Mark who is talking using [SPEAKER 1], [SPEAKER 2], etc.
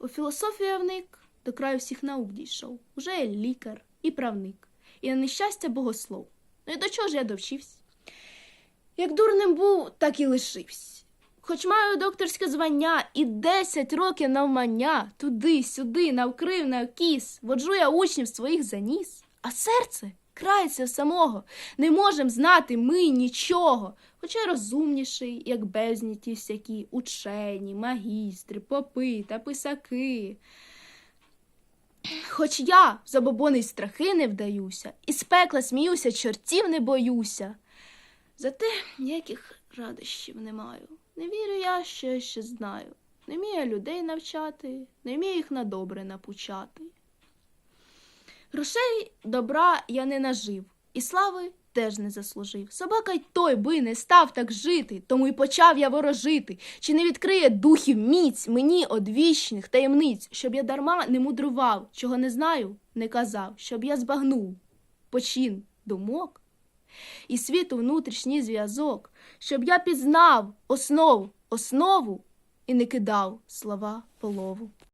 [SPEAKER 1] у філософію вник, до краю всіх наук дійшов. Уже я лікар і правник, і на нещастя богослов. Ну і до чого ж я довчився? Як дурним був, так і лишився. Хоч маю докторське звання і десять років навмання, туди, сюди, навкрив, навкіс, воджу я учнів своїх заніс, а серце крається самого, не можем знати ми нічого, хоча розумніший, як бездні ті всякі учені, магістри, попи та писаки. Хоч я в забобони й страхи не вдаюся, і з пекла сміюся, чортів не боюся. Зате ніяких радощів не маю. Не вірю я, що я ще знаю. Не вмію людей навчати, не вмію їх на добре напучати. Грошей добра я не нажив, і слави теж не заслужив. Собака й той би не став так жити, тому й почав я ворожити. Чи не відкриє духів міць мені одвічних таємниць, щоб я дарма не мудрував, чого не знаю, не казав, щоб я збагнув почин думок і світу внутрішній зв'язок, щоб я пізнав основ, основу і не кидав слова полову.